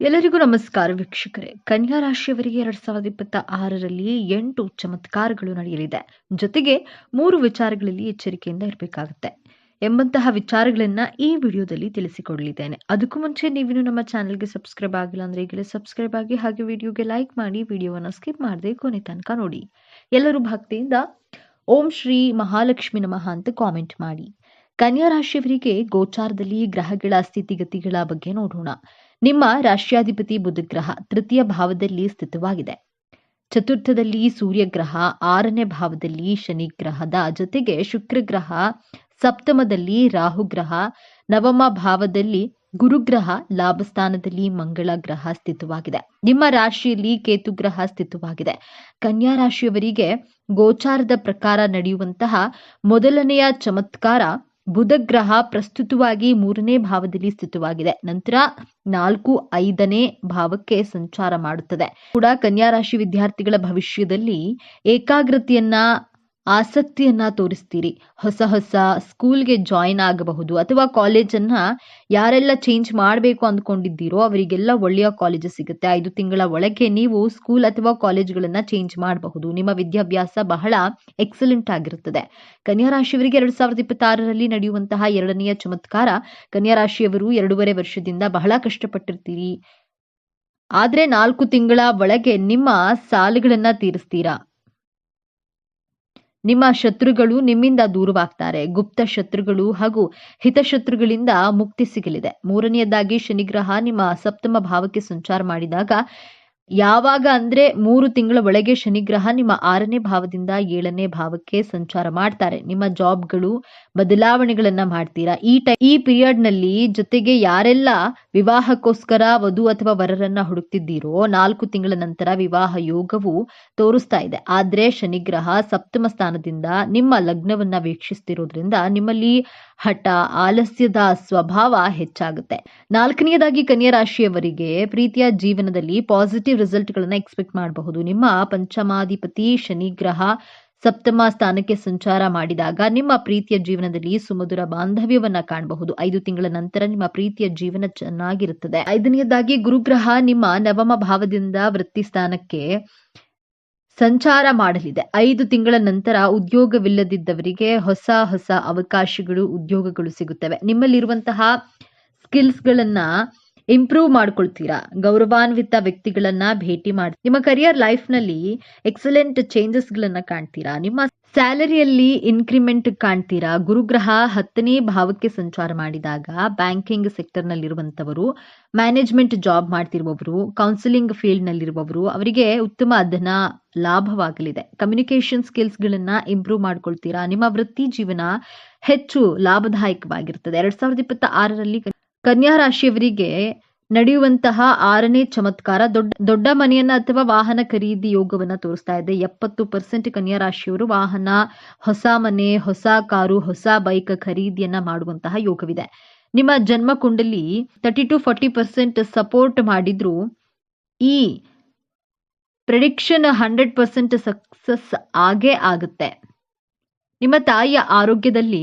ಎಲ್ಲರಿಗೂ ನಮಸ್ಕಾರ ವೀಕ್ಷಕರೇ. ಕನ್ಯಾ ರಾಶಿಯವರಿಗೆ ಎರಡ್ ಸಾವಿರದ ಇಪ್ಪತ್ತ ಆರರಲ್ಲಿ ಎಂಟು ಚಮತ್ಕಾರಗಳು ನಡೆಯಲಿದೆ. ಜೊತೆಗೆ ಮೂರು ವಿಚಾರಗಳಲ್ಲಿ ಎಚ್ಚರಿಕೆಯಿಂದ ಇರಬೇಕಾಗುತ್ತೆ. ಎಂಬಂತಹ ವಿಚಾರಗಳನ್ನ ಈ ವಿಡಿಯೋದಲ್ಲಿ ತಿಳಿಸಿಕೊಡಲಿದ್ದೇನೆ. ಅದಕ್ಕೂ ಮುಂಚೆ ನೀವಿನ್ನು ನಮ್ಮ ಚಾನೆಲ್ಗೆ ಸಬ್ಸ್ಕ್ರೈಬ್ ಆಗಿಲ್ಲ ಅಂದ್ರೆ ಈಗಲೇ ಸಬ್ಸ್ಕ್ರೈಬ್ ಆಗಿ ಹಾಗೆ ವಿಡಿಯೋಗೆ ಲೈಕ್ ಮಾಡಿ, ವಿಡಿಯೋವನ್ನು ಸ್ಕಿಪ್ ಮಾಡದೆ ಕೊನೆ ತನಕ ನೋಡಿ. ಎಲ್ಲರೂ ಭಕ್ತಿಯಿಂದ ಓಂ ಶ್ರೀ ಮಹಾಲಕ್ಷ್ಮಿ ನಮಃ ಅಂತ ಕಾಮೆಂಟ್ ಮಾಡಿ. ಕನ್ಯಾ ರಾಶಿಯವರಿಗೆ ಗೋಚಾರದಲ್ಲಿ ಗ್ರಹಗಳ ಸ್ಥಿತಿಗತಿಗಳ ಬಗ್ಗೆ ನೋಡೋಣ. ನಿಮ್ಮ ರಾಷ್ಟ್ರಾಧಿಪತಿ ಬುಧ ಗ್ರಹ ತೃತೀಯ ಭಾವದಲ್ಲಿ ಸ್ಥಿತವಾಗಿದೆ. ಚತುರ್ಥದಲ್ಲಿ ಸೂರ್ಯ ಗ್ರಹ ಆರನೇ ಭಾವದಲ್ಲಿ ಶನಿ ಗ್ರಹದ ಜೊತೆಗೆ ಶುಕ್ರ ಗ್ರಹ ಸಪ್ತಮದಲ್ಲಿ ರಾಹು ಗ್ರಹ ನವಮ ಭಾವದಲ್ಲಿ ಗುರುಗ್ರಹ, ಲಾಭಸ್ಥಾನದಲ್ಲಿ ಮಂಗಳ ಗ್ರಹ ಸ್ಥಿತವಾಗಿದೆ. ನಿಮ್ಮ ರಾಶಿಯಲ್ಲಿ ಕೇತು ಗ್ರಹ ಸ್ಥಿತವಾಗಿದೆ. ಕನ್ಯಾ ರಾಶಿಯವರಿಗೆ ಗೋಚಾರದ ಪ್ರಕಾರ ನಡೆಯುವಂತಹ ಮೊದಲನೆಯ ಚಮತ್ಕಾರ ಬುಧ ಗ್ರಹ ಪ್ರಸ್ತುತವಾಗಿ ಮೂರನೇ ಭಾವದಲ್ಲಿ ಸ್ಥಿತವಾಗಿದೆ. ನಂತರ ನಾಲ್ಕು, ಐದನೇ ಭಾವಕ್ಕೆ ಸಂಚಾರ ಮಾಡುತ್ತದೆ. ಕೂಡ ಕನ್ಯಾ ರಾಶಿ ವಿದ್ಯಾರ್ಥಿಗಳ ಭವಿಷ್ಯದಲ್ಲಿ ಏಕಾಗ್ರತೆಯನ್ನ ಆಸಕ್ತಿಯನ್ನ ತೋರಿಸ್ತೀರಿ. ಹೊಸ ಹೊಸ ಸ್ಕೂಲ್ಗೆ ಜಾಯಿನ್ ಆಗಬಹುದು ಅಥವಾ ಕಾಲೇಜನ್ನ ಯಾರೆಲ್ಲ ಚೇಂಜ್ ಮಾಡಬೇಕು ಅಂದ್ಕೊಂಡಿದ್ದೀರೋ ಅವರಿಗೆಲ್ಲ ಒಳ್ಳೆಯ ಕಾಲೇಜ್ ಸಿಗುತ್ತೆ. ಐದು ತಿಂಗಳ ಒಳಗೆ ನೀವು ಸ್ಕೂಲ್ ಅಥವಾ ಕಾಲೇಜ್ಗಳನ್ನ ಚೇಂಜ್ ಮಾಡಬಹುದು. ನಿಮ್ಮ ವಿದ್ಯಾಭ್ಯಾಸ ಬಹಳ ಎಕ್ಸಲೆಂಟ್ ಆಗಿರುತ್ತದೆ. ಕನ್ಯಾ ರಾಶಿಯವರಿಗೆ ಎರಡ್ ಸಾವಿರದ ಇಪ್ಪತ್ತಾರರಲ್ಲಿ ನಡೆಯುವಂತಹ ಎರಡನೆಯ ಚಮತ್ಕಾರ, ಕನ್ಯಾ ರಾಶಿಯವರು ಎರಡೂವರೆ ವರ್ಷದಿಂದ ಬಹಳ ಕಷ್ಟಪಟ್ಟಿರ್ತೀರಿ. ಆದರೆ ನಾಲ್ಕು ತಿಂಗಳ ಒಳಗೆ ನಿಮ್ಮ ಸಾಲುಗಳನ್ನು ತೀರಿಸ್ತೀರಾ? ನಿಮ್ಮ ಶತ್ರುಗಳು ನಿಮ್ಮಿಂದ ದೂರವಾಗ್ತಾರೆ. ಗುಪ್ತ ಶತ್ರುಗಳು ಹಾಗೂ ಹಿತಶತ್ರುಗಳಿಂದ ಮುಕ್ತಿ ಸಿಗಲಿದೆ. ಮೂರನೆಯದಾಗಿ ಶನಿಗ್ರಹ ನಿಮ್ಮ ಸಪ್ತಮ ಭಾವಕ್ಕೆ ಸಂಚಾರ ಮಾಡಿದಾಗ ಯಾವಾಗ ಅಂದ್ರೆ ಮೂರು ತಿಂಗಳ ಒಳಗೆ ಶನಿಗ್ರಹ ನಿಮ್ಮ ಆರನೇ ಭಾವದಿಂದ ಏಳನೇ ಭಾವಕ್ಕೆ ಸಂಚಾರ ಮಾಡ್ತಾರೆ. ನಿಮ್ಮ ಜಾಬ್ಗಳು ಬದಲಾವಣೆಗಳನ್ನ ಮಾಡ್ತೀರಾ? ಈ ಟೈ, ಈ ಪೀರಿಯಡ್ನಲ್ಲಿ ಜೊತೆಗೆ ಯಾರೆಲ್ಲ ವಿವಾಹಕ್ಕೋಸ್ಕರ ವಧು ಅಥವಾ ವರರನ್ನ ಹುಡುಕ್ತಿದ್ದೀರೋ ನಾಲ್ಕು ತಿಂಗಳ ನಂತರ ವಿವಾಹ ಯೋಗವು ತೋರಿಸ್ತಾ ಇದೆ. ಆದ್ರೆ ಶನಿಗ್ರಹ ಸಪ್ತಮ ಸ್ಥಾನದಿಂದ ನಿಮ್ಮ ಲಗ್ನವನ್ನ ವೀಕ್ಷಿಸ್ತಿರೋದ್ರಿಂದ ನಿಮ್ಮಲ್ಲಿ ಹಠ, ಆಲಸ್ಯದ ಸ್ವಭಾವ ಹೆಚ್ಚಾಗುತ್ತೆ. ನಾಲ್ಕನೆಯದಾಗಿ ಕನ್ಯಾ ರಾಶಿಯವರಿಗೆ ಪ್ರೀತಿಯ ಜೀವನದಲ್ಲಿ ಪಾಸಿಟಿವ್ ರಿಸಲ್ಟ್ ಗಳನ್ನ ಎಕ್ಸ್ಪೆಕ್ಟ್ ಮಾಡಬಹುದು. ನಿಮ್ಮ ಪಂಚಮಾಧಿಪತಿ ಶನಿಗ್ರಹ ಸಪ್ತಮ ಸ್ಥಾನಕ್ಕೆ ಸಂಚಾರ ಮಾಡಿದಾಗ ನಿಮ್ಮ ಪ್ರೀತಿಯ ಜೀವನದಲ್ಲಿ ಸುಮಧುರ ಬಾಂಧವ್ಯವನ್ನ ಕಾಣಬಹುದು. ಐದು ತಿಂಗಳ ನಂತರ ನಿಮ್ಮ ಪ್ರೀತಿಯ ಜೀವನ ಚೆನ್ನಾಗಿರುತ್ತದೆ. ಐದನೆಯದಾಗಿ ಗುರುಗ್ರಹ ನಿಮ್ಮ ನವಮ ಭಾವದಿಂದ ವೃತ್ತಿ ಸ್ಥಾನಕ್ಕೆ ಸಂಚಾರ ಮಾಡಲಿದೆ. ಐದು ತಿಂಗಳ ನಂತರ ಉದ್ಯೋಗವಿಲ್ಲದಿದ್ದವರಿಗೆ ಹೊಸ ಹೊಸ ಅವಕಾಶಗಳು, ಉದ್ಯೋಗಗಳು ಸಿಗುತ್ತವೆ. ನಿಮ್ಮಲ್ಲಿರುವಂತಹ ಸ್ಕಿಲ್ಸ್ಗಳನ್ನ ಇಂಪ್ರೂವ್ ಮಾಡ್ಕೊಳ್ತೀರಾ? ಗೌರವಾನ್ವಿತ ವ್ಯಕ್ತಿಗಳನ್ನ ಭೇಟಿ ಮಾಡಿ, ನಿಮ್ಮ ಕರಿಯರ್ ಲೈಫ್ನಲ್ಲಿ ಎಕ್ಸಲೆಂಟ್ ಚೇಂಜಸ್ ಗಳನ್ನ ಕಾಣ್ತೀರಾ? ನಿಮ್ಮ ಸ್ಯಾಲರಿಯಲ್ಲಿ ಇನ್ಕ್ರಿಮೆಂಟ್ ಕಾಣ್ತೀರಾ? ಗುರುಗ್ರಹ ಹತ್ತನೇ ಭಾವಕ್ಕೆ ಸಂಚಾರ ಮಾಡಿದಾಗ ಬ್ಯಾಂಕಿಂಗ್ ಸೆಕ್ಟರ್ ನಲ್ಲಿರುವಂತವರು ಮ್ಯಾನೇಜ್ಮೆಂಟ್ ಜಾಬ್ ಮಾಡ್ತಿರುವವರು ಕೌನ್ಸಿಲಿಂಗ್ ಫೀಲ್ಡ್ ನಲ್ಲಿರುವವರು, ಅವರಿಗೆ ಉತ್ತಮ ಧನ ಲಾಭವಾಗಲಿದೆ. ಕಮ್ಯುನಿಕೇಶನ್ ಸ್ಕಿಲ್ಸ್ ಗಳನ್ನ ಇಂಪ್ರೂವ್ ಮಾಡ್ಕೊಳ್ತೀರಾ? ನಿಮ್ಮ ವೃತ್ತಿ ಜೀವನ ಹೆಚ್ಚು ಲಾಭದಾಯಕವಾಗಿರ್ತದೆ. ಎರಡ್ ಸಾವಿರದ ಇಪ್ಪತ್ತ ಆರರಲ್ಲಿ ಕನ್ಯಾ ರಾಶಿಯವರಿಗೆ ನಡೆಯುವಂತಹ ಆರನೇ ಚಮತ್ಕಾರ ದೊಡ್ಡ ದೊಡ್ಡ ಮನೆಯನ್ನ ಅಥವಾ ವಾಹನ ಖರೀದಿ ಯೋಗವನ್ನ ತೋರಿಸ್ತಾ ಇದೆ. ಎಪ್ಪತ್ತು ಪರ್ಸೆಂಟ್ ಕನ್ಯಾ ರಾಶಿಯವರು ವಾಹನ, ಹೊಸ ಮನೆ, ಹೊಸ ಕಾರು, ಹೊಸ ಬೈಕ್ ಖರೀದಿಯನ್ನ ಮಾಡುವಂತಹ ಯೋಗವಿದೆ. ನಿಮ್ಮ ಜನ್ಮ ಕುಂಡಲಿ thirty to forty percent support ಮಾಡಿದ್ರು. ಈ ಪ್ರೆಡಿಕ್ಷನ್ ಹಂಡ್ರೆಡ್ ಪರ್ಸೆಂಟ್ ಸಕ್ಸಸ್ ಆಗೇ ಆಗುತ್ತೆ. ನಿಮ್ಮ ತಾಯಿಯ ಆರೋಗ್ಯದಲ್ಲಿ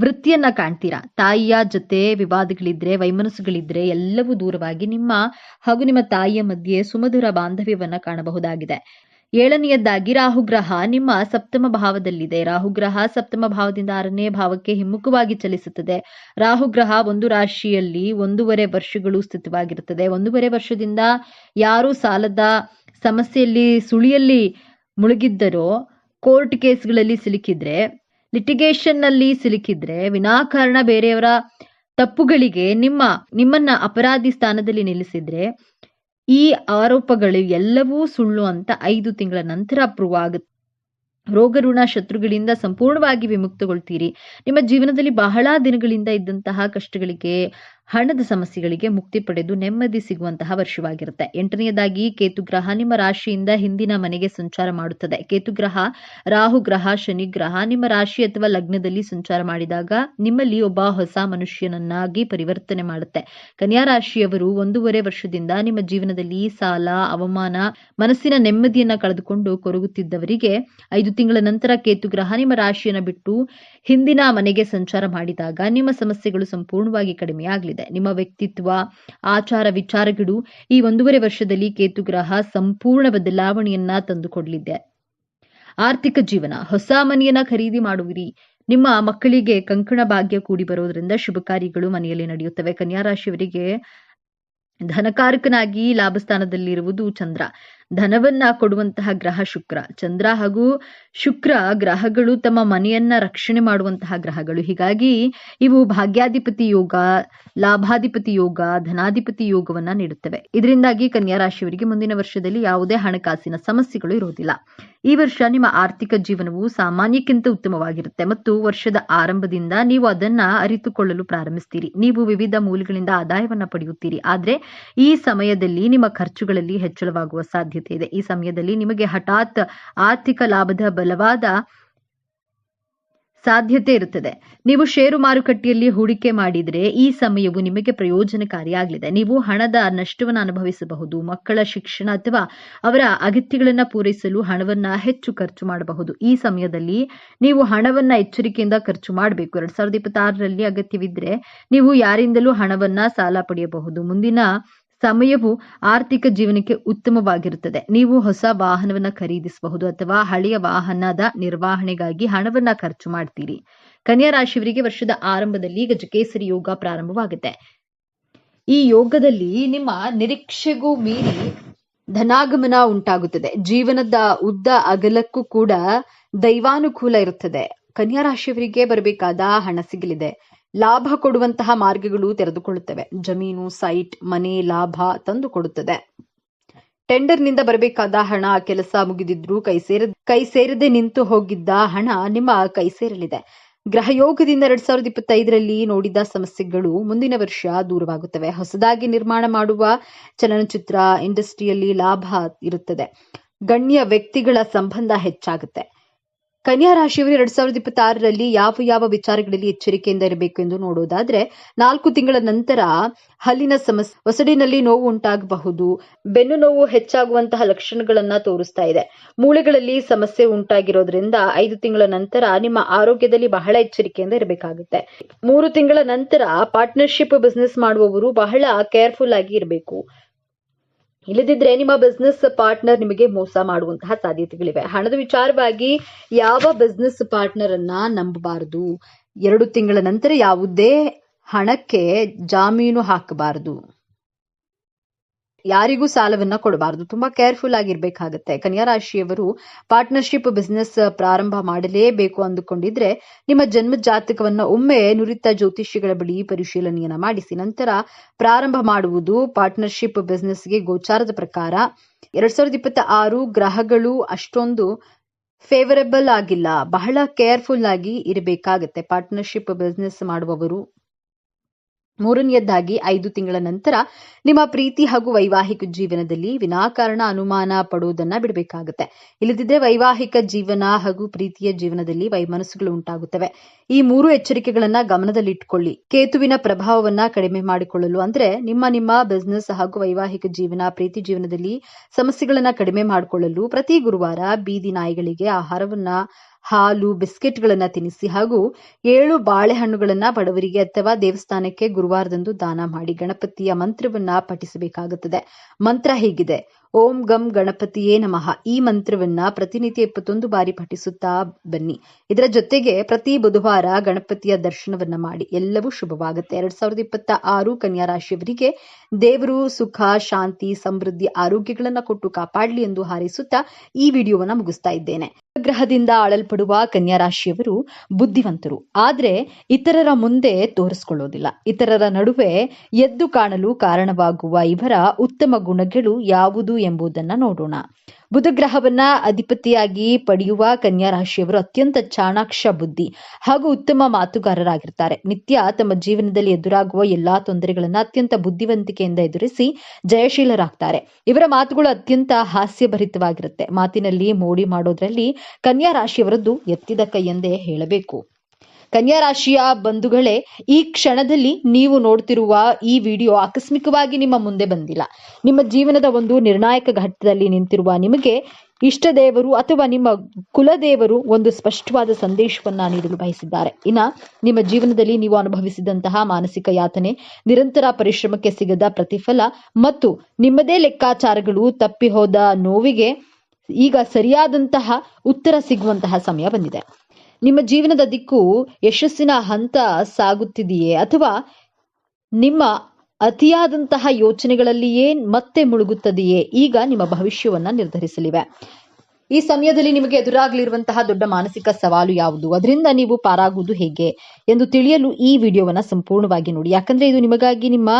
ವೃತ್ತಿಯನ್ನ ಕಾಣ್ತೀರಾ? ತಾಯಿಯ ಜೊತೆ ವಿವಾದಗಳಿದ್ರೆ, ವೈಮನಸ್ಸುಗಳಿದ್ರೆ ಎಲ್ಲವೂ ದೂರವಾಗಿ ನಿಮ್ಮ ಹಾಗೂ ನಿಮ್ಮ ತಾಯಿಯ ಮಧ್ಯೆ ಸುಮಧುರ ಬಾಂಧವ್ಯವನ್ನ ಕಾಣಬಹುದಾಗಿದೆ. ಏಳನೆಯದ್ದಾಗಿ ರಾಹುಗ್ರಹ. ನಿಮ್ಮ ಸಪ್ತಮ ಭಾವದಲ್ಲಿದೆ. ರಾಹುಗ್ರಹ ಸಪ್ತಮ ಭಾವದಿಂದ ಆರನೇ ಭಾವಕ್ಕೆ ಹಿಮ್ಮುಖವಾಗಿ ಚಲಿಸುತ್ತದೆ. ರಾಹುಗ್ರಹ ಒಂದು ರಾಶಿಯಲ್ಲಿ ಒಂದೂವರೆ ವರ್ಷಗಳು ಸ್ಥಿತವಾಗಿರುತ್ತದೆ. ಒಂದೂವರೆ ವರ್ಷದಿಂದ ಯಾರು ಸಾಲದ ಸಮಸ್ಯೆಯಲ್ಲಿ, ಸುಳಿಯಲ್ಲಿ ಮುಳುಗಿದ್ದರೋ, ಕೋರ್ಟ್ ಕೇಸ್ಗಳಲ್ಲಿ ಸಿಲುಕಿದ್ರೆ ಲಿಟಿಗೇಷನ್ನಲ್ಲಿ ಸಿಲುಕಿದ್ರೆ ವಿನಾಕಾರಣ ಬೇರೆಯವರ ತಪ್ಪುಗಳಿಗೆ ನಿಮ್ಮ, ನಿಮ್ಮನ್ನ ಅಪರಾಧಿ ಸ್ಥಾನದಲ್ಲಿ ನಿಲ್ಲಿಸಿದ್ರೆ ಈ ಆರೋಪಗಳು ಎಲ್ಲವೂ ಸುಳ್ಳು ಅಂತ ಐದು ತಿಂಗಳ ನಂತರ ಪ್ರೂವ್ ಆಗುತ್ತೆ. ರೋಗ, ಋಣ, ಶತ್ರುಗಳಿಂದ ಸಂಪೂರ್ಣವಾಗಿ ವಿಮುಕ್ತಗೊಳ್ತೀರಿ. ನಿಮ್ಮ ಜೀವನದಲ್ಲಿ ಬಹಳ ದಿನಗಳಿಂದ ಇದ್ದಂತಹ ಕಷ್ಟಗಳಿಗೆ ಹಣದ ಸಮಸ್ಯೆಗಳಿಗೆ ಮುಕ್ತಿ ಪಡೆದು ನೆಮ್ಮದಿ ಸಿಗುವಂತಹ ವರ್ಷವಾಗಿರುತ್ತೆ. ಎಂಟನೆಯದಾಗಿ, ಕೇತುಗ್ರಹ ನಿಮ್ಮ ರಾಶಿಯಿಂದ ಹಿಂದಿನ ಮನೆಗೆ ಸಂಚಾರ ಮಾಡುತ್ತದೆ. ಕೇತುಗ್ರಹ, ರಾಹು ಗ್ರಹ, ಶನಿ ಗ್ರಹ, ನಿಮ್ಮ ರಾಶಿ ಅಥವಾ ಲಗ್ನದಲ್ಲಿ ಸಂಚಾರ ಮಾಡಿದಾಗ ನಿಮ್ಮಲ್ಲಿ ಒಬ್ಬ ಹೊಸ ಮನುಷ್ಯನನ್ನಾಗಿ ಪರಿವರ್ತನೆ ಮಾಡುತ್ತೆ. ಕನ್ಯಾ ರಾಶಿಯವರು ಒಂದೂವರೆ ವರ್ಷದಿಂದ ನಿಮ್ಮ ಜೀವನದಲ್ಲಿ ಸಾಲ, ಅವಮಾನ, ಮನಸ್ಸಿನ ನೆಮ್ಮದಿಯನ್ನ ಕಳೆದುಕೊಂಡು ಕೊರಗುತ್ತಿದ್ದವರಿಗೆ ಐದು ತಿಂಗಳ ನಂತರ ಕೇತುಗ್ರಹ ನಿಮ್ಮ ರಾಶಿಯನ್ನ ಬಿಟ್ಟು ಹಿಂದಿನ ಮನೆಗೆ ಸಂಚಾರ ಮಾಡಿದಾಗ ನಿಮ್ಮ ಸಮಸ್ಯೆಗಳು ಸಂಪೂರ್ಣವಾಗಿ ಕಡಿಮೆಯಾಗಲಿದೆ. ನಿಮ್ಮ ವ್ಯಕ್ತಿತ್ವ, ಆಚಾರ, ವಿಚಾರಗಳು ಈ ಒಂದೂವರೆ ವರ್ಷದಲ್ಲಿ ಕೇತು ಗ್ರಹ ಸಂಪೂರ್ಣ ಬದಲಾವಣೆಯನ್ನ ತಂದುಕೊಡಲಿದೆ. ಆರ್ಥಿಕ ಜೀವನ, ಹೊಸ ಮನೆಯನ್ನ ಖರೀದಿ ಮಾಡುವಿರಿ. ನಿಮ್ಮ ಮಕ್ಕಳಿಗೆ ಕಂಕಣ ಭಾಗ್ಯ ಕೂಡಿ ಬರೋದ್ರಿಂದ ಶುಭ ಕಾರ್ಯಗಳು ಮನೆಯಲ್ಲಿ ನಡೆಯುತ್ತವೆ. ಕನ್ಯಾ ರಾಶಿಯವರಿಗೆ ಧನಕಾರಕನಾಗಿ ಲಾಭಸ್ಥಾನದಲ್ಲಿರುವುದು ಚಂದ್ರ. ಧನವನ್ನ ಕೊಡುವಂತಹ ಗ್ರಹ ಶುಕ್ರ. ಚಂದ್ರ ಹಾಗೂ ಶುಕ್ರ ಗ್ರಹಗಳು ತಮ್ಮ ಮನೆಯನ್ನ ರಕ್ಷಣೆ ಮಾಡುವಂತಹ ಗ್ರಹಗಳು. ಹೀಗಾಗಿ ಇವು ಭಾಗ್ಯಾಧಿಪತಿ ಯೋಗ, ಲಾಭಾಧಿಪತಿ ಯೋಗ, ಧನಾಧಿಪತಿ ಯೋಗವನ್ನ ನೀಡುತ್ತವೆ. ಇದರಿಂದಾಗಿ ಕನ್ಯಾ ರಾಶಿಯವರಿಗೆ ಮುಂದಿನ ವರ್ಷದಲ್ಲಿ ಯಾವುದೇ ಹಣಕಾಸಿನ ಸಮಸ್ಯೆಗಳು ಇರುವುದಿಲ್ಲ. ಈ ವರ್ಷ ನಿಮ್ಮ ಆರ್ಥಿಕ ಜೀವನವು ಸಾಮಾನ್ಯಕ್ಕಿಂತ ಉತ್ತಮವಾಗಿರುತ್ತೆ ಮತ್ತು ವರ್ಷದ ಆರಂಭದಿಂದ ನೀವು ಅದನ್ನ ಅರಿತುಕೊಳ್ಳಲು ಪ್ರಾರಂಭಿಸ್ತೀರಿ. ನೀವು ವಿವಿಧ ಮೂಲಗಳಿಂದ ಆದಾಯವನ್ನ ಪಡೆಯುತ್ತೀರಿ. ಆದ್ರೆ ಈ ಸಮಯದಲ್ಲಿ ನಿಮ್ಮ ಖರ್ಚುಗಳಲ್ಲಿ ಹೆಚ್ಚಳವಾಗುವ ಸಾಧ್ಯತೆ ಇದೆ. ಈ ಸಮಯದಲ್ಲಿ ನಿಮಗೆ ಹಠಾತ್ ಆರ್ಥಿಕ ಲಾಭದ ಬಲವಾದ ಸಾಧ್ಯತೆ ಇರುತ್ತದೆ. ನೀವು ಷೇರು ಮಾರುಕಟ್ಟೆಯಲ್ಲಿ ಹೂಡಿಕೆ ಮಾಡಿದರೆ ಈ ಸಮಯವು ನಿಮಗೆ ಪ್ರಯೋಜನಕಾರಿಯಾಗಲಿದೆ ನೀವು ಹಣದ ನಷ್ಟವನ್ನು ಅನುಭವಿಸಬಹುದು, ಮಕ್ಕಳ ಶಿಕ್ಷಣ ಅಥವಾ ಅವರ ಅಗತ್ಯಗಳನ್ನು ಪೂರೈಸಲು ಹಣವನ್ನ ಹೆಚ್ಚು ಖರ್ಚು ಮಾಡಬಹುದು. ಈ ಸಮಯದಲ್ಲಿ ನೀವು ಹಣವನ್ನ ಎಚ್ಚರಿಕೆಯಿಂದ ಖರ್ಚು ಮಾಡಬೇಕು. ಎರಡ್ ಸಾವಿರದ ಇಪ್ಪತ್ತಾರರಲ್ಲಿ ಅಗತ್ಯವಿದ್ರೆ ನೀವು ಯಾರಿಂದಲೂ ಹಣವನ್ನ ಸಾಲ ಪಡೆಯಬಹುದು. ಮುಂದಿನ ಸಮಯವು ಆರ್ಥಿಕ ಜೀವನಕ್ಕೆ ಉತ್ತಮವಾಗಿರುತ್ತದೆ. ನೀವು ಹೊಸ ವಾಹನವನ್ನ ಖರೀದಿಸಬಹುದು ಅಥವಾ ಹಳೆಯ ವಾಹನದ ನಿರ್ವಹಣೆಗಾಗಿ ಹಣವನ್ನ ಖರ್ಚು ಮಾಡ್ತೀರಿ. ಕನ್ಯಾ ರಾಶಿಯವರಿಗೆ ವರ್ಷದ ಆರಂಭದಲ್ಲಿ ಗಜಕೇಸರಿ ಯೋಗ ಪ್ರಾರಂಭವಾಗುತ್ತೆ. ಈ ಯೋಗದಲ್ಲಿ ನಿಮ್ಮ ನಿರೀಕ್ಷೆಗೂ ಮೀರಿ ಧನಾಗಮನ ಉಂಟಾಗುತ್ತದೆ. ಜೀವನದ ಉದ್ದ ಅಗಲಕ್ಕೂ ಕೂಡ ದೈವಾನುಕೂಲ ಇರುತ್ತದೆ. ಕನ್ಯಾ ರಾಶಿಯವರಿಗೆ ಬರಬೇಕಾದ ಹಣ ಸಿಗಲಿದೆ. ಲಾಭ ಕೊಡುವಂತಹ ಮಾರ್ಗಗಳು ತೆರೆದುಕೊಳ್ಳುತ್ತವೆ. ಜಮೀನು ಸೈಟ್ ಮನೆ, ಲಾಭ ತಂದು ಕೊಡುತ್ತದೆ ಟೆಂಡರ್ನಿಂದ ಬರಬೇಕಾದ ಹಣ, ಕೆಲಸ ಮುಗಿದಿದ್ರು ಕೈ ಸೇರ, ಕೈ ಸೇರದೆ ನಿಂತು ಹೋಗಿದ್ದ ಹಣ ನಿಮ್ಮ ಕೈ ಸೇರಲಿದೆ. ಗ್ರಹಯೋಗದಿಂದ ಎರಡ್ ಸಾವಿರದ ಇಪ್ಪತ್ತೈದರಲ್ಲಿ ನೋಡಿದ ಸಮಸ್ಯೆಗಳು ಮುಂದಿನ ವರ್ಷ ದೂರವಾಗುತ್ತವೆ. ಹೊಸದಾಗಿ ನಿರ್ಮಾಣ ಮಾಡುವ ಚಲನಚಿತ್ರ ಇಂಡಸ್ಟ್ರಿಯಲ್ಲಿ ಲಾಭ ಇರುತ್ತದೆ. ಗಣ್ಯ ವ್ಯಕ್ತಿಗಳ ಸಂಬಂಧ ಹೆಚ್ಚಾಗುತ್ತೆ. ಕನ್ಯಾ ರಾಶಿಯವರು ಎರಡ್ ಸಾವಿರದ ಇಪ್ಪತ್ತಾರರಲ್ಲಿ ಯಾವ ಯಾವ ವಿಚಾರಗಳಲ್ಲಿ ಎಚ್ಚರಿಕೆಯಿಂದ ಇರಬೇಕು ಎಂದು ನೋಡೋದಾದ್ರೆ, ನಾಲ್ಕು ತಿಂಗಳ ನಂತರ ಹಲ್ಲಿನ ಸಮಸ್ಯೆ ಒಸಡಿನಲ್ಲಿ ನೋವು ಉಂಟಾಗಬಹುದು. ಬೆನ್ನು ನೋವು ಹೆಚ್ಚಾಗುವಂತಹ ಲಕ್ಷಣಗಳನ್ನ ತೋರಿಸ್ತಾ ಇದೆ. ಮೂಳೆಗಳಲ್ಲಿ ಸಮಸ್ಯೆ ಉಂಟಾಗಿರೋದ್ರಿಂದ ಐದು ತಿಂಗಳ ನಂತರ ನಿಮ್ಮ ಆರೋಗ್ಯದಲ್ಲಿ ಬಹಳ ಎಚ್ಚರಿಕೆಯಿಂದ ಇರಬೇಕಾಗುತ್ತೆ. ಮೂರು ತಿಂಗಳ ನಂತರ ಪಾರ್ಟ್ನರ್ಶಿಪ್ ಬಿಸ್ನೆಸ್ ಮಾಡುವವರು ಬಹಳ ಕೇರ್ಫುಲ್ ಆಗಿ ಇರಬೇಕು. ಇಲ್ಲದಿದ್ರೆ ನಿಮ್ಮ ಬಿಸ್ನೆಸ್ ಪಾರ್ಟ್ನರ್ ನಿಮಗೆ ಮೋಸ ಮಾಡುವಂತಹ ಸಾಧ್ಯತೆಗಳಿವೆ. ಹಣದ ವಿಚಾರವಾಗಿ ಯಾವ ಬಿಸ್ನೆಸ್ ಪಾರ್ಟ್ನರ್ ಅನ್ನ ನಂಬಬಾರದು? ಎರಡು ತಿಂಗಳ ನಂತರ ಯಾವುದೇ ಹಣಕ್ಕೆ ಜಾಮೀನು ಹಾಕಬಾರದು. ಯಾರಿಗೂ ಸಾಲವನ್ನ ಕೊಡಬಾರದು. ತುಂಬಾ ಕೇರ್ಫುಲ್ ಆಗಿರ್ಬೇಕಾಗತ್ತೆ. ಕನ್ಯಾ ರಾಶಿಯವರು ಪಾರ್ಟ್ನರ್ಶಿಪ್ ಬಿಸ್ನೆಸ್ ಪ್ರಾರಂಭ ಮಾಡಲೇಬೇಕು ಅಂದುಕೊಂಡಿದ್ರೆ ನಿಮ್ಮ ಜನ್ಮ ಜಾತಕವನ್ನ ಒಮ್ಮೆ ನುರಿತ ಜ್ಯೋತಿಷಿಗಳ ಬಳಿ ಪರಿಶೀಲನೆಯನ್ನ ಮಾಡಿಸಿ, ನಂತರ ಪ್ರಾರಂಭ ಮಾಡುವುದು ಪಾರ್ಟ್ನರ್ಶಿಪ್ ಬಿಸ್ನೆಸ್ಗೆ ಗೋಚಾರದ ಪ್ರಕಾರ. ಎರಡ್ ಸಾವಿರದ ಇಪ್ಪತ್ತ ಆರು ಗ್ರಹಗಳು ಅಷ್ಟೊಂದು ಫೇವರಬಲ್ ಆಗಿಲ್ಲ. ಬಹಳ ಕೇರ್ಫುಲ್ ಆಗಿ ಇರಬೇಕಾಗತ್ತೆ. ಪಾರ್ಟ್ನರ್ಶಿಪ್ ಬಿಸ್ನೆಸ್ ಮಾಡುವವರು ಮೂರನೆಯದಾಗಿ ಐದು ತಿಂಗಳ ನಂತರ ನಿಮ್ಮ ಪ್ರೀತಿ ಹಾಗೂ ವೈವಾಹಿಕ ಜೀವನದಲ್ಲಿ ವಿನಾಕಾರಣ ಅನುಮಾನ ಪಡುವುದನ್ನ ಬಿಡಬೇಕಾಗುತ್ತೆ. ಇಲ್ಲದಿದ್ದರೆ ವೈವಾಹಿಕ ಜೀವನ ಹಾಗೂ ಪ್ರೀತಿಯ ಜೀವನದಲ್ಲಿ ವೈಮನಸ್ಸುಗಳು ಉಂಟಾಗುತ್ತವೆ. ಈ ಮೂರು ಎಚ್ಚರಿಕೆಗಳನ್ನ ಗಮನದಲ್ಲಿಟ್ಟುಕೊಳ್ಳಿ ಕೇತುವಿನ ಪ್ರಭಾವವನ್ನ ಕಡಿಮೆ ಮಾಡಿಕೊಳ್ಳಲು ಅಂದ್ರೆ ನಿಮ್ಮ ನಿಮ್ಮ ಬಿಸ್ನೆಸ್ ಹಾಗೂ ವೈವಾಹಿಕ ಜೀವನ, ಪ್ರೀತಿ ಜೀವನದಲ್ಲಿ ಸಮಸ್ಯೆಗಳನ್ನ ಕಡಿಮೆ ಮಾಡಿಕೊಳ್ಳಲು ಪ್ರತಿ ಗುರುವಾರ ಬೀದಿ ನಾಯಿಗಳಿಗೆ ಆಹಾರವನ್ನ ಹಾಲು, ಬಿಸ್ಕೆಟ್ಗಳನ್ನು ತಿನ್ನಿಸಿ ಹಾಗೂ ಏಳು ಬಾಳೆಹಣ್ಣುಗಳನ್ನ ಬಡವರಿಗೆ ಅಥವಾ ದೇವಸ್ಥಾನಕ್ಕೆ ಗುರುವಾರದಂದು ದಾನ ಮಾಡಿ ಗಣಪತಿಯ ಮಂತ್ರವನ್ನ ಪಠಿಸಬೇಕಾಗುತ್ತದೆ. ಮಂತ್ರ ಹೀಗಿದೆ. ಓಂ ಗಂ ಗಣಪತಿಯೇ ನಮಃ. ಈ ಮಂತ್ರವನ್ನ ಪ್ರತಿನಿತ್ಯ ಇಪ್ಪತ್ತೊಂದು ಬಾರಿ ಪಠಿಸುತ್ತಾ ಬನ್ನಿ. ಇದರ ಜೊತೆಗೆ ಪ್ರತಿ ಬುಧವಾರ ಗಣಪತಿಯ ದರ್ಶನವನ್ನ ಮಾಡಿ. ಎಲ್ಲವೂ ಶುಭವಾಗುತ್ತೆ. ಎರಡ್ ಸಾವಿರದ ಇಪ್ಪತ್ತ ಆರು ಕನ್ಯಾ ರಾಶಿಯವರಿಗೆ ದೇವರು ಸುಖ, ಶಾಂತಿ, ಸಮೃದ್ಧಿ, ಆರೋಗ್ಯಗಳನ್ನ ಕೊಟ್ಟು ಕಾಪಾಡಲಿ ಎಂದು ಹಾರೈಸುತ್ತಾ ಈ ವಿಡಿಯೋವನ್ನ ಮುಗಿಸ್ತಾ ಇದ್ದೇನೆ. ಗ್ರಹದಿಂದ ಆಳಲ್ಪಡುವ ಕನ್ಯಾ ರಾಶಿಯವರು ಬುದ್ಧಿವಂತರು. ಆದರೆ ಇತರರ ಮುಂದೆ ತೋರಿಸ್ಕೊಳ್ಳೋದಿಲ್ಲ. ಇತರರ ನಡುವೆ ಎದ್ದು ಕಾಣಲು ಕಾರಣವಾಗುವ ಇವರ ಉತ್ತಮ ಗುಣಗಳು ಯಾವುದು ಎಂಬುದನ್ನ ನೋಡೋಣ. ಬುಧ ಗ್ರಹವನ್ನ ಅಧಿಪತಿಯಾಗಿ ಪಡೆಯುವ ಕನ್ಯಾ ರಾಶಿಯವರು ಅತ್ಯಂತ ಚಾಣಾಕ್ಷ ಬುದ್ಧಿ ಹಾಗೂ ಉತ್ತಮ ಮಾತುಗಾರರಾಗಿರ್ತಾರೆ. ನಿತ್ಯ ತಮ್ಮ ಜೀವನದಲ್ಲಿ ಎದುರಾಗುವ ಎಲ್ಲಾ ತೊಂದರೆಗಳನ್ನ ಅತ್ಯಂತ ಬುದ್ಧಿವಂತಿಕೆಯಿಂದ ಎದುರಿಸಿ ಜಯಶೀಲರಾಗ್ತಾರೆ. ಇವರ ಮಾತುಗಳು ಅತ್ಯಂತ ಹಾಸ್ಯಭರಿತವಾಗಿರುತ್ತೆ. ಮಾತಿನಲ್ಲಿ ಮೋಡಿ ಮಾಡೋದ್ರಲ್ಲಿ ಕನ್ಯಾ ರಾಶಿಯವರದ್ದು ಎತ್ತಿದ ಕೈ ಎಂದೇ ಹೇಳಬೇಕು. ಕನ್ಯಾ ರಾಶಿಯ ಬಂಧುಗಳೇ, ಈ ಕ್ಷಣದಲ್ಲಿ ನೀವು ನೋಡ್ತಿರುವ ಈ ವಿಡಿಯೋ ಆಕಸ್ಮಿಕವಾಗಿ ನಿಮ್ಮ ಮುಂದೆ ಬಂದಿಲ್ಲ. ನಿಮ್ಮ ಜೀವನದ ಒಂದು ನಿರ್ಣಾಯಕ ಘಟ್ಟದಲ್ಲಿ ನಿಂತಿರುವ ನಿಮಗೆ ಇಷ್ಟ ದೇವರು ಅಥವಾ ನಿಮ್ಮ ಕುಲದೇವರು ಒಂದು ಸ್ಪಷ್ಟವಾದ ಸಂದೇಶವನ್ನ ನೀಡಲು ಬಯಸಿದ್ದಾರೆ. ಇನ್ನ ನಿಮ್ಮ ಜೀವನದಲ್ಲಿ ನೀವು ಅನುಭವಿಸಿದಂತಹ ಮಾನಸಿಕ ಯಾತನೆ, ನಿರಂತರ ಪರಿಶ್ರಮಕ್ಕೆ ಸಿಗದ ಪ್ರತಿಫಲ ಮತ್ತು ನಿಮ್ಮದೇ ಲೆಕ್ಕಾಚಾರಗಳು ತಪ್ಪಿ ಹೋದ ನೋವಿಗೆ ಈಗ ಸರಿಯಾದಂತಹ ಉತ್ತರ ಸಿಗುವಂತಹ ಸಮಯ ಬಂದಿದೆ. ನಿಮ್ಮ ಜೀವನದ ದಿಕ್ಕು ಯಶಸ್ಸಿನ ಹಂತ ಸಾಗುತ್ತಿದೆಯೇ? ಅಥವಾ ನಿಮ್ಮ ಅತಿಯಾದಂತಹ ಯೋಚನೆಗಳಲ್ಲಿಯೇ ಮತ್ತೆ ಮುಳುಗುತ್ತದೆಯೇ? ಈಗ ನಿಮ್ಮ ಭವಿಷ್ಯವನ್ನ ನಿರ್ಧರಿಸಲಿವೆ. ಈ ಸಮಯದಲ್ಲಿ ನಿಮಗೆ ಎದುರಾಗಲಿರುವಂತಹ ದೊಡ್ಡ ಮಾನಸಿಕ ಸವಾಲು ಯಾವುದು? ಅದರಿಂದ ನೀವು ಪಾರಾಗುವುದು ಹೇಗೆ? ಎಂದು ತಿಳಿಯಲು ಈ ವಿಡಿಯೋವನ್ನು ಸಂಪೂರ್ಣವಾಗಿ ನೋಡಿ. ಯಾಕಂದ್ರೆ ಇದು ನಿಮಗಾಗಿ ನಿಮ್ಮ,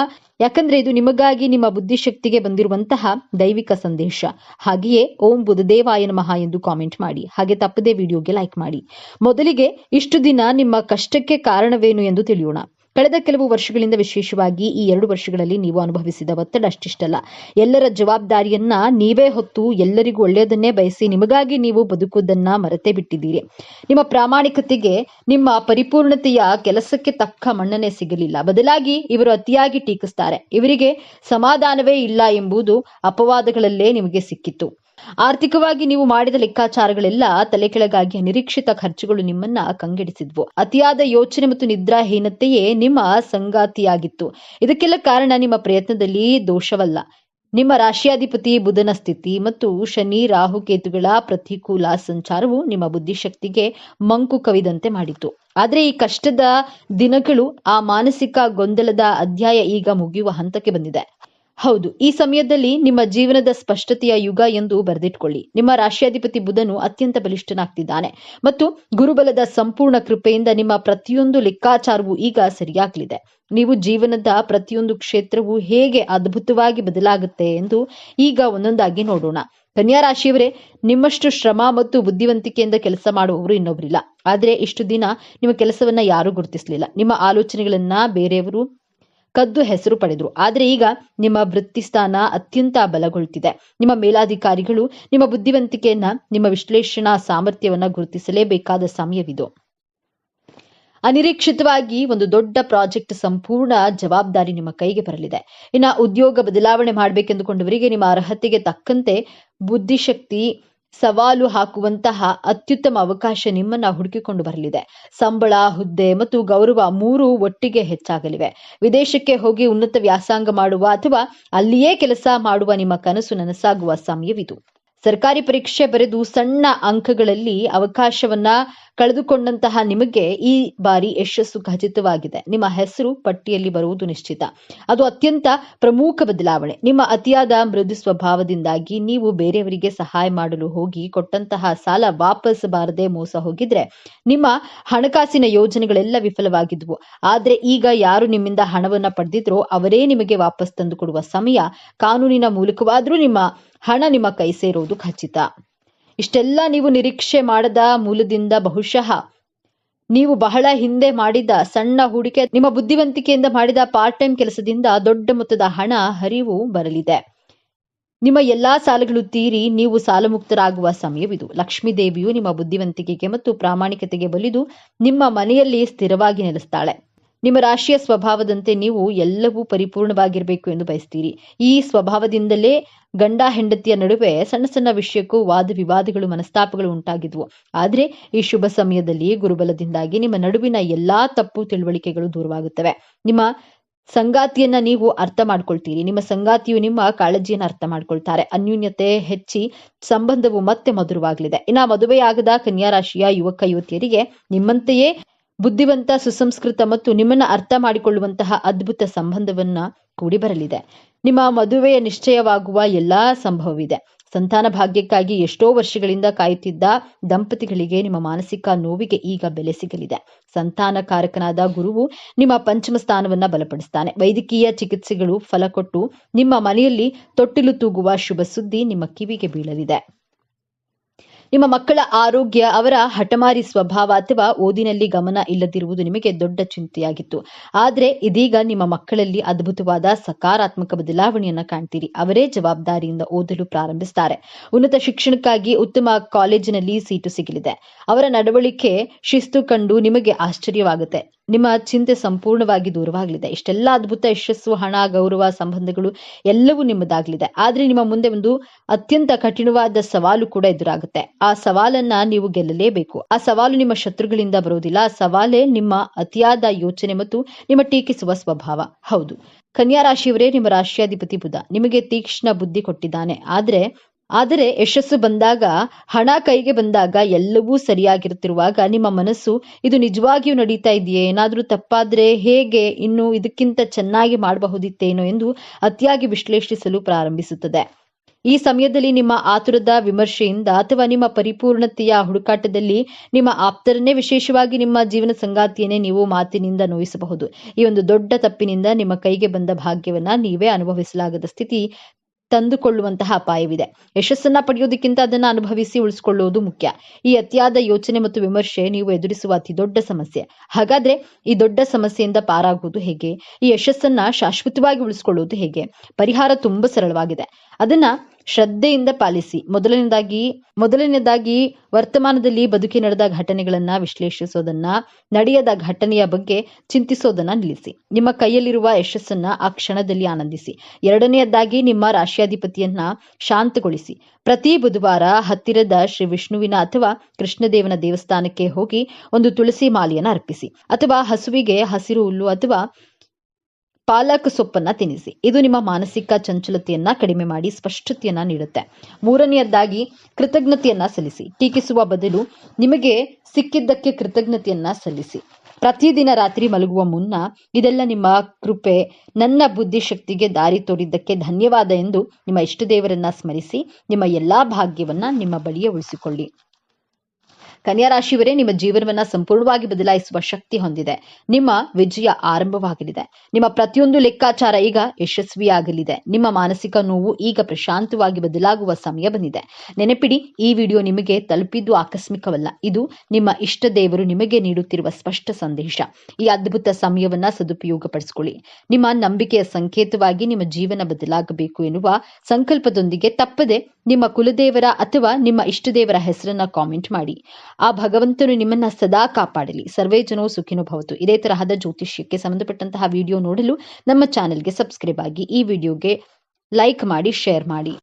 ಯಾಕಂದ್ರೆ ಇದು ನಿಮಗಾಗಿ ನಿಮ್ಮ ಬುದ್ಧಿಶಕ್ತಿಗೆ ಬಂದಿರುವಂತಹ ದೈವಿಕ ಸಂದೇಶ. ಹಾಗೆಯೇ ಓಂ ಬುಧದೇವಾಯ ನಮಃ ಎಂದು ಕಾಮೆಂಟ್ ಮಾಡಿ. ಹಾಗೆ ತಪ್ಪದೇ ವಿಡಿಯೋಗೆ ಲೈಕ್ ಮಾಡಿ. ಮೊದಲಿಗೆ ಇಷ್ಟು ದಿನ ನಿಮ್ಮ ಕಷ್ಟಕ್ಕೆ ಕಾರಣವೇನು ಎಂದು ತಿಳಿಯೋಣ. ಕಳೆದ ಕೆಲವು ವರ್ಷಗಳಿಂದ ವಿಶೇಷವಾಗಿ ಈ ಎರಡು ವರ್ಷಗಳಲ್ಲಿ ನೀವು ಅನುಭವಿಸಿದ ಒತ್ತಡ ಅಷ್ಟಿಷ್ಟಲ್ಲ. ಎಲ್ಲರ ಜವಾಬ್ದಾರಿಯನ್ನ ನೀವೇ ಹೊತ್ತು ಎಲ್ಲರಿಗೂ ಒಳ್ಳೆಯದನ್ನೇ ಬಯಸಿ ನಿಮಗಾಗಿ ನೀವು ಬದುಕುವುದನ್ನ ಮರೆತೇ ಬಿಟ್ಟಿದ್ದೀರಿ. ನಿಮ್ಮ ಪ್ರಾಮಾಣಿಕತೆಗೆ, ನಿಮ್ಮ ಪರಿಪೂರ್ಣತೆಯ ಕೆಲಸಕ್ಕೆ ತಕ್ಕ ಮನ್ನಣೆ ಸಿಗಲಿಲ್ಲ. ಬದಲಾಗಿ ಇವರು ಅತಿಯಾಗಿ ಟೀಕಿಸ್ತಾರೆ. ಇವರಿಗೆ ಸಮಾಧಾನವೇ ಇಲ್ಲ ಎಂಬುದು ಅಪವಾದಗಳಲ್ಲೇ ನಿಮಗೆ ಸಿಕ್ಕಿತ್ತು. ಆರ್ಥಿಕವಾಗಿ ನೀವು ಮಾಡಿದ ಲೆಕ್ಕಾಚಾರಗಳೆಲ್ಲ ತಲೆಕೆಳಗಾಗಿ ಅನಿರೀಕ್ಷಿತ ಖರ್ಚುಗಳು ನಿಮ್ಮನ್ನ ಕಂಗೆಡಿಸಿದ್ವು. ಅತಿಯಾದ ಯೋಚನೆ ಮತ್ತು ನಿದ್ರಾಹೀನತೆಯೇ ನಿಮ್ಮ ಸಂಗಾತಿಯಾಗಿತ್ತು. ಇದಕ್ಕೆಲ್ಲ ಕಾರಣ ನಿಮ್ಮ ಪ್ರಯತ್ನದಲ್ಲಿ ದೋಷವಲ್ಲ. ನಿಮ್ಮ ರಾಶಿಯಾಧಿಪತಿ ಬುಧನ ಸ್ಥಿತಿ ಮತ್ತು ಶನಿ ರಾಹುಕೇತುಗಳ ಪ್ರತಿಕೂಲ ಸಂಚಾರವು ನಿಮ್ಮ ಬುದ್ಧಿಶಕ್ತಿಗೆ ಮಂಕು ಕವಿದಂತೆ ಮಾಡಿತು. ಆದರೆ ಈ ಕಷ್ಟದ ದಿನಗಳು ಆ ಮಾನಸಿಕ ಗೊಂದಲದ ಅಧ್ಯಾಯ ಈಗ ಮುಗಿಯುವ ಹಂತಕ್ಕೆ ಬಂದಿದೆ. ಹೌದು, ಈ ಸಮಯದಲ್ಲಿ ನಿಮ್ಮ ಜೀವನದ ಸ್ಪಷ್ಟತೆಯ ಯುಗ ಎಂದು ಬರೆದಿಟ್ಕೊಳ್ಳಿ. ನಿಮ್ಮ ರಾಷ್ಟ್ರಾಧಿಪತಿ ಬುಧನು ಅತ್ಯಂತ ಬಲಿಷ್ಠನಾಗ್ತಿದ್ದಾನೆ ಮತ್ತು ಗುರುಬಲದ ಸಂಪೂರ್ಣ ಕೃಪೆಯಿಂದ ನಿಮ್ಮ ಪ್ರತಿಯೊಂದು ಲೆಕ್ಕಾಚಾರವೂ ಈಗ ಸರಿಯಾಗಲಿದೆ. ನೀವು ಜೀವನದ ಪ್ರತಿಯೊಂದು ಕ್ಷೇತ್ರವು ಹೇಗೆ ಅದ್ಭುತವಾಗಿ ಬದಲಾಗುತ್ತೆ ಎಂದು ಈಗ ಒಂದೊಂದಾಗಿ ನೋಡೋಣ. ಕನ್ಯಾ ರಾಶಿಯವರೇ ನಿಮ್ಮಷ್ಟು ಶ್ರಮ ಮತ್ತು ಬುದ್ಧಿವಂತಿಕೆಯಿಂದ ಕೆಲಸ ಮಾಡುವವರು ಇನ್ನೊಬ್ಬರಿಲ್ಲ ಆದ್ರೆ ಇಷ್ಟು ದಿನ ನಿಮ್ಮ ಕೆಲಸವನ್ನ ಯಾರೂ ಗುರುತಿಸಲಿಲ್ಲ. ನಿಮ್ಮ ಆಲೋಚನೆಗಳನ್ನ ಬೇರೆಯವರು ಕದ್ದು ಹೆಸರು ಪಡೆದ್ರು. ಆದರೆ ಈಗ ನಿಮ್ಮ ವೃತ್ತಿ ಸ್ಥಾನ ಅತ್ಯಂತ ಬಲಗೊಳ್ತಿದೆ. ನಿಮ್ಮ ಮೇಲಾಧಿಕಾರಿಗಳು ನಿಮ್ಮ ಬುದ್ಧಿವಂತಿಕೆಯನ್ನ, ನಿಮ್ಮ ವಿಶ್ಲೇಷಣಾ ಸಾಮರ್ಥ್ಯವನ್ನ ಗುರುತಿಸಲೇಬೇಕಾದ ಸಮಯವಿದು. ಅನಿರೀಕ್ಷಿತವಾಗಿ ಒಂದು ದೊಡ್ಡ ಪ್ರಾಜೆಕ್ಟ್ ಸಂಪೂರ್ಣ ಜವಾಬ್ದಾರಿ ನಿಮ್ಮ ಕೈಗೆ ಬರಲಿದೆ. ಇನ್ನ ಉದ್ಯೋಗ ಬದಲಾವಣೆ ಮಾಡಬೇಕೆಂದುಕೊಂಡವರಿಗೆ ನಿಮ್ಮ ಅರ್ಹತೆಗೆ ತಕ್ಕಂತೆ ಬುದ್ಧಿಶಕ್ತಿ ಸವಾಲು ಹಾಕುವಂತಹ ಅತ್ಯುತ್ತಮ ಅವಕಾಶ ನಿಮ್ಮನ್ನ ಹುಡುಕಿಕೊಂಡು ಬರಲಿದೆ. ಸಂಬಳ, ಹುದ್ದೆ ಮತ್ತು ಗೌರವ ಮೂರು ಒಟ್ಟಿಗೆ ಹೆಚ್ಚಾಗಲಿವೆ. ವಿದೇಶಕ್ಕೆ ಹೋಗಿ ಉನ್ನತ ವ್ಯಾಸಂಗ ಮಾಡುವ ಅಥವಾ ಅಲ್ಲಿಯೇ ಕೆಲಸ ಮಾಡುವ ನಿಮ್ಮ ಕನಸು ನನಸಾಗುವ ಸಮಯವಿದು. ಸರ್ಕಾರಿ ಪರೀಕ್ಷೆ ಬರೆದು ಸಣ್ಣ ಅಂಕಗಳಲ್ಲಿ ಅವಕಾಶವನ್ನ ಕಳೆದುಕೊಂಡಂತಹ ನಿಮಗೆ ಈ ಬಾರಿ ಯಶಸ್ಸು ಖಚಿತವಾಗಿದೆ. ನಿಮ್ಮ ಹೆಸರು, ಪಟ್ಟಿಯಲ್ಲಿ ಬರುವುದು ನಿಶ್ಚಿತ. ಅದು ಅತ್ಯಂತ ಪ್ರಮುಖ ಬದಲಾವಣೆ. ನಿಮ್ಮ ಅತಿಯಾದ ಮೃದು ಸ್ವಭಾವದಿಂದಾಗಿ ನೀವು ಬೇರೆಯವರಿಗೆ ಸಹಾಯ ಮಾಡಲು ಹೋಗಿ ಕೊಟ್ಟಂತಹ ಸಾಲ ವಾಪಸ್ ಬಾರದೆ ಮೋಸ ಹೋಗಿದ್ರೆ ನಿಮ್ಮ ಹಣಕಾಸಿನ ಯೋಜನೆಗಳೆಲ್ಲ ವಿಫಲವಾಗಿದ್ವು. ಆದ್ರೆ ಈಗ ಯಾರು ನಿಮ್ಮಿಂದ ಹಣವನ್ನ ಪಡೆದಿದ್ರೋ ಅವರೇ ನಿಮಗೆ ವಾಪಸ್ ತಂದು ಕೊಡುವ ಸಮಯ ಕಾನೂನಿನ ಮೂಲಕವಾದ್ರೂ ನಿಮ್ಮ ಹಣ ನಿಮ್ಮ ಕೈ ಸೇರುವುದು ಖಚಿತ. ಇಷ್ಟೆಲ್ಲ ನೀವು ನಿರೀಕ್ಷೆ ಮಾಡದ ಮೂಲದಿಂದ ಬಹುಶಃ ನೀವು ಬಹಳ ಹಿಂದೆ ಮಾಡಿದ ಸಣ್ಣ ಹೂಡಿಕೆ, ನಿಮ್ಮ ಬುದ್ಧಿವಂತಿಕೆಯಿಂದ ಮಾಡಿದ ಪಾರ್ಟ್ ಟೈಮ್ ಕೆಲಸದಿಂದ ದೊಡ್ಡ ಮೊತ್ತದ ಹಣ ಹರಿವು ಬರಲಿದೆ. ನಿಮ್ಮ ಎಲ್ಲಾ ಸಾಲಗಳು ತೀರಿ, ನೀವು ಸಾಲಮುಕ್ತರಾಗುವ ಸಮಯವಿದು. ಲಕ್ಷ್ಮೀ ದೇವಿಯು ನಿಮ್ಮ ಬುದ್ಧಿವಂತಿಕೆಗೆ ಮತ್ತು ಪ್ರಾಮಾಣಿಕತೆಗೆ ಬಲಿದು ನಿಮ್ಮ ಮನೆಯಲ್ಲಿ ಸ್ಥಿರವಾಗಿ ನೆಲೆಸ್ತಾಳೆ. ನಿಮ್ಮ ರಾಶಿಯ ಸ್ವಭಾವದಂತೆ ನೀವು ಎಲ್ಲವೂ ಪರಿಪೂರ್ಣವಾಗಿರಬೇಕು ಎಂದು ಬಯಸ್ತೀರಿ. ಈ ಸ್ವಭಾವದಿಂದಲೇ ಗಂಡ ಹೆಂಡತಿಯ ನಡುವೆ ಸಣ್ಣ ಸಣ್ಣ ವಿಷಯಕ್ಕೂ ವಾದ ವಿವಾದಗಳು ಮನಸ್ತಾಪಗಳು ಉಂಟಾಗಿದ್ವು. ಆದ್ರೆ ಈ ಶುಭ ಸಮಯದಲ್ಲಿ ಗುರುಬಲದಿಂದಾಗಿ ನಿಮ್ಮ ನಡುವಿನ ಎಲ್ಲಾ ತಪ್ಪು ತಿಳುವಳಿಕೆಗಳು ದೂರವಾಗುತ್ತವೆ. ನಿಮ್ಮ ಸಂಗಾತಿಯನ್ನ ನೀವು ಅರ್ಥ ಮಾಡ್ಕೊಳ್ತೀರಿ. ನಿಮ್ಮ ಸಂಗಾತಿಯು ನಿಮ್ಮ ಕಾಳಜಿಯನ್ನ ಅರ್ಥ ಮಾಡ್ಕೊಳ್ತಾರೆ. ಅನ್ಯೂನ್ಯತೆ ಹೆಚ್ಚಿ ಸಂಬಂಧವು ಮತ್ತೆ ಮಧುರವಾಗಲಿದೆ. ಇನ್ನ ಮದುವೆಯಾಗದ ಕನ್ಯಾ ರಾಶಿಯ ಯುವಕ ಯುವತಿಯರಿಗೆ ನಿಮ್ಮಂತೆಯೇ ಬುದ್ಧಿವಂತ, ಸುಸಂಸ್ಕೃತ ಮತ್ತು ನಿಮ್ಮನ್ನ ಅರ್ಥ ಮಾಡಿಕೊಳ್ಳುವಂತಹ ಅದ್ಭುತ ಸಂಬಂಧವನ್ನ ಕೂಡಿ ಬರಲಿದೆ. ನಿಮ್ಮ ಮದುವೆಯ ನಿಶ್ಚಯವಾಗುವ ಎಲ್ಲಾ ಸಂಭವವಿದೆ. ಸಂತಾನ ಭಾಗ್ಯಕ್ಕಾಗಿ ಎಷ್ಟೋ ವರ್ಷಗಳಿಂದ ಕಾಯುತ್ತಿದ್ದ ದಂಪತಿಗಳಿಗೆ ನಿಮ್ಮ ಮಾನಸಿಕ ನೋವಿಗೆ ಈಗ ಬೆಲೆ ಸಿಗಲಿದೆ. ಸಂತಾನ ಕಾರಕನಾದ ಗುರುವು ನಿಮ್ಮ ಪಂಚಮ ಸ್ಥಾನವನ್ನ ಬಲಪಡಿಸ್ತಾನೆ. ವೈದ್ಯಕೀಯ ಚಿಕಿತ್ಸೆಗಳು ಫಲ ಕೊಟ್ಟು ನಿಮ್ಮ ಮನೆಯಲ್ಲಿ ತೊಟ್ಟಿಲು ತೂಗುವ ಶುಭ ಸುದ್ದಿ ನಿಮ್ಮ ಕಿವಿಗೆ ಬೀಳಲಿದೆ. ನಿಮ್ಮ ಮಕ್ಕಳ ಆರೋಗ್ಯ ಅವರ ಹಠಮಾರಿ ಸ್ವಭಾವ ಅಥವಾ ಓದಿನಲ್ಲಿ ಗಮನ ಇಲ್ಲದಿರುವುದು ನಿಮಗೆ ದೊಡ್ಡ ಚಿಂತೆಯಾಗಿತ್ತು. ಆದ್ರೆ ಇದೀಗ ನಿಮ್ಮ ಮಕ್ಕಳಲ್ಲಿ ಅದ್ಭುತವಾದ ಸಕಾರಾತ್ಮಕ ಬದಲಾವಣೆಯನ್ನ ಕಾಣ್ತೀರಿ. ಅವರೇ ಜವಾಬ್ದಾರಿಯಿಂದ ಓದಲು ಪ್ರಾರಂಭಿಸ್ತಾರೆ. ಉನ್ನತ ಶಿಕ್ಷಣಕ್ಕಾಗಿ ಉತ್ತಮ ಕಾಲೇಜಿನಲ್ಲಿ ಸೀಟು ಸಿಗಲಿದೆ. ಅವರ ನಡವಳಿಕೆ ಶಿಸ್ತು ಕಂಡು ನಿಮಗೆ ಆಶ್ಚರ್ಯವಾಗುತ್ತೆ. ನಿಮ್ಮ ಚಿಂತೆ ಸಂಪೂರ್ಣವಾಗಿ ದೂರವಾಗಲಿದೆ. ಇಷ್ಟೆಲ್ಲ ಅದ್ಭುತ, ಯಶಸ್ಸು, ಹಣ, ಗೌರವ, ಸಂಬಂಧಗಳು ಎಲ್ಲವೂ ನಿಮ್ಮದಾಗಲಿದೆ. ಆದ್ರೆ ನಿಮ್ಮ ಮುಂದೆ ಒಂದು ಅತ್ಯಂತ ಕಠಿಣವಾದ ಸವಾಲು ಕೂಡ ಎದುರಾಗುತ್ತೆ. ಆ ಸವಾಲನ್ನ ನೀವು ಗೆಲ್ಲಲೇಬೇಕು. ಆ ಸವಾಲು ನಿಮ್ಮ ಶತ್ರುಗಳಿಂದ ಬರುವುದಿಲ್ಲ ಆ ಸವಾಲೇ ನಿಮ್ಮ ಅತಿಯಾದ ಯೋಚನೆ ಮತ್ತು ನಿಮ್ಮ ಟೀಕಿಸುವ ಸ್ವಭಾವ. ಹೌದು. ಕನ್ಯಾ ರಾಶಿಯವರೇ ನಿಮ್ಮ ರಾಶಿಯಾಧಿಪತಿ ಬುಧ. ನಿಮಗೆ ತೀಕ್ಷ್ಣ ಬುದ್ಧಿ ಕೊಟ್ಟಿದ್ದಾನೆ. ಆದ್ರೆ ಆದರೆ ಯಶಸ್ಸು ಬಂದಾಗ, ಹಣ ಕೈಗೆ ಬಂದಾಗ ಎಲ್ಲವೂ ಸರಿಯಾಗಿರುತ್ತಿರುವಾಗ ನಿಮ್ಮ ಮನಸ್ಸು, ಇದು ನಿಜವಾಗಿಯೂ ನಡೀತಾ ಇದೆಯೇ? ಏನಾದರೂ ತಪ್ಪಾದ್ರೆ ಹೇಗೆ? ಇನ್ನು ಇದಕ್ಕಿಂತ ಚೆನ್ನಾಗಿ ಮಾಡಬಹುದಿತ್ತೇನೋ? ಎಂದು ಅತಿಯಾಗಿ ವಿಶ್ಲೇಷಿಸಲು ಪ್ರಾರಂಭಿಸುತ್ತದೆ. ಈ ಸಮಯದಲ್ಲಿ ನಿಮ್ಮ ಆತುರದ ವಿಮರ್ಶೆಯಿಂದ ಅಥವಾ ನಿಮ್ಮ ಪರಿಪೂರ್ಣತೆಯ ಹುಡುಕಾಟದಲ್ಲಿ ನಿಮ್ಮ ಆಪ್ತರನ್ನೇ ವಿಶೇಷವಾಗಿ ನಿಮ್ಮ ಜೀವನ ಸಂಗಾತಿಯನ್ನೇ ನೀವು ಮಾತಿನಿಂದ ನೋಯಿಸಬಹುದು. ಈ ಒಂದು ದೊಡ್ಡ ತಪ್ಪಿನಿಂದ ನಿಮ್ಮ ಕೈಗೆ ಬಂದ ಭಾಗ್ಯವನ್ನ ನೀವೇ ಅನುಭವಿಸಲಾಗದ ಸ್ಥಿತಿ ತಂದುಕೊಳ್ಳುವಂತಹ ಅಪಾಯವಿದೆ. ಯಶಸ್ಸನ್ನ ಪಡೆಯೋದಕ್ಕಿಂತ ಅದನ್ನ ಅನುಭವಿಸಿ ಉಳಿಸಿಕೊಳ್ಳುವುದು ಮುಖ್ಯ. ಈ ಅತಿಯಾದ ಯೋಚನೆ ಮತ್ತು ವಿಮರ್ಶೆ ನೀವು ಎದುರಿಸುವ ಅತಿ ದೊಡ್ಡ ಸಮಸ್ಯೆ. ಹಾಗಾದ್ರೆ ಈ ದೊಡ್ಡ ಸಮಸ್ಯೆಯಿಂದ ಪಾರಾಗುವುದು ಹೇಗೆ? ಈ ಯಶಸ್ಸನ್ನ ಶಾಶ್ವತವಾಗಿ ಉಳಿಸಿಕೊಳ್ಳುವುದು ಹೇಗೆ? ಪರಿಹಾರ ತುಂಬಾ ಸರಳವಾಗಿದೆ. ಅದನ್ನ ಶ್ರದ್ಧೆಯಿಂದ ಪಾಲಿಸಿ. ಮೊದಲನೇದಾಗಿ ಮೊದಲನೇದಾಗಿ ವರ್ತಮಾನದಲ್ಲಿ ಬದುಕಿ ನಡೆದ ಘಟನೆಗಳನ್ನ ವಿಶ್ಲೇಷಿಸೋದನ್ನ, ನಡೆಯದ ಘಟನೆಯ ಬಗ್ಗೆ ಚಿಂತಿಸೋದನ್ನ ನಿಲ್ಲಿಸಿ. ನಿಮ್ಮ ಕೈಯಲ್ಲಿರುವ ಯಶಸ್ಸನ್ನ ಆ ಕ್ಷಣದಲ್ಲಿ ಆನಂದಿಸಿ. ಎರಡನೆಯದಾಗಿ ನಿಮ್ಮ ರಾಶಿಯಾಧಿಪತಿಯನ್ನ ಶಾಂತಗೊಳಿಸಿ. ಪ್ರತಿ ಬುಧವಾರ ಹತ್ತಿರದ ಶ್ರೀ ವಿಷ್ಣುವಿನ ಅಥವಾ ಕೃಷ್ಣದೇವನ ದೇವಸ್ಥಾನಕ್ಕೆ ಹೋಗಿ ಒಂದು ತುಳಸಿ ಮಾಲೆಯನ್ನ ಅರ್ಪಿಸಿ. ಅಥವಾ ಹಸುವಿಗೆ ಹಸಿರು ಹುಲ್ಲು ಅಥವಾ ಪಾಲಕ್ ಸೊಪ್ಪನ್ನ ತಿನ್ನಿಸಿ. ಇದು ನಿಮ್ಮ ಮಾನಸಿಕ ಚಂಚಲತೆಯನ್ನ ಕಡಿಮೆ ಮಾಡಿ ಸ್ಪಷ್ಟತೆಯನ್ನ ನೀಡುತ್ತೆ. ಮೂರನೆಯದಾಗಿ ಕೃತಜ್ಞತೆಯನ್ನ ಸಲ್ಲಿಸಿ. ಟೀಕಿಸುವ ಬದಲು ನಿಮಗೆ ಸಿಕ್ಕಿದ್ದಕ್ಕೆ ಕೃತಜ್ಞತೆಯನ್ನ ಸಲ್ಲಿಸಿ. ಪ್ರತಿದಿನ ರಾತ್ರಿ ಮಲಗುವ ಮುನ್ನ ಇದೆಲ್ಲ ನಿಮ್ಮ ಕೃಪೆ, ನನ್ನ ಬುದ್ಧಿಶಕ್ತಿಗೆ ದಾರಿ ತೋರಿದ್ದಕ್ಕೆ ಧನ್ಯವಾದ ಎಂದು ನಿಮ್ಮ ಇಷ್ಟದೇವರನ್ನ ಸ್ಮರಿಸಿ, ನಿಮ್ಮ ಎಲ್ಲಾ ಭಾಗ್ಯವನ್ನ ನಿಮ್ಮ ಬಳಿಯೇ ಉಳಿಸಿಕೊಳ್ಳಿ. ಕನ್ಯಾ ರಾಶಿಯವರೇ ನಿಮ್ಮ ಜೀವನವನ್ನ ಸಂಪೂರ್ಣವಾಗಿ ಬದಲಾಯಿಸುವ ಶಕ್ತಿ ಹೊಂದಿದೆ. ನಿಮ್ಮ ವಿಜಯ ಆರಂಭವಾಗಲಿದೆ. ನಿಮ್ಮ ಪ್ರತಿಯೊಂದು ಲೆಕ್ಕಾಚಾರ ಈಗ ಯಶಸ್ವಿಯಾಗಲಿದೆ. ನಿಮ್ಮ ಮಾನಸಿಕ ನೋವು ಈಗ ಪ್ರಶಾಂತವಾಗಿ ಬದಲಾಗುವ ಸಮಯ ಬಂದಿದೆ. ನೆನಪಿಡಿ, ಈ ವಿಡಿಯೋ ನಿಮಗೆ ತಲುಪಿದ್ದು ಆಕಸ್ಮಿಕವಲ್ಲ. ಇದು ನಿಮ್ಮ ಇಷ್ಟ ದೇವರು ನಿಮಗೆ ನೀಡುತ್ತಿರುವ ಸ್ಪಷ್ಟ ಸಂದೇಶ. ಈ ಅದ್ಭುತ ಸಮಯವನ್ನ ಸದುಪಯೋಗಪಡಿಸಿಕೊಳ್ಳಿ. ನಿಮ್ಮ ನಂಬಿಕೆಯ ಸಂಕೇತವಾಗಿ ನಿಮ್ಮ ಜೀವನ ಬದಲಾಗಬೇಕು ಎನ್ನುವ ಸಂಕಲ್ಪದೊಂದಿಗೆ ತಪ್ಪದೆ ನಿಮ್ಮ ಕುಲದೇವರ ಅಥವಾ ನಿಮ್ಮ ಇಷ್ಟದೇವರ ಹೆಸರನ್ನ ಕಾಮೆಂಟ್ ಮಾಡಿ. ಆ ಭಗವಂತನು ನಿಮ್ಮನ್ನ ಸದಾ ಕಾಪಾಡಲಿ. ಸರ್ವೇ ಜನೋ ಸುಖಿನೋ ಭವತು. ಇದೇ ತರಹದ ಜ್ಯೋತಿಷ್ಯಕ್ಕೆ ಸಂಬಂಧಪಟ್ಟಂತಹ ವಿಡಿಯೋ ನೋಡಲು ನಮ್ಮ ಚಾನೆಲ್ಗೆ ಸಬ್ಸ್ಕ್ರೈಬ್ ಆಗಿ ಈ ವಿಡಿಯೋಗೆ ಲೈಕ್ ಮಾಡಿ ಶೇರ್ ಮಾಡಿ.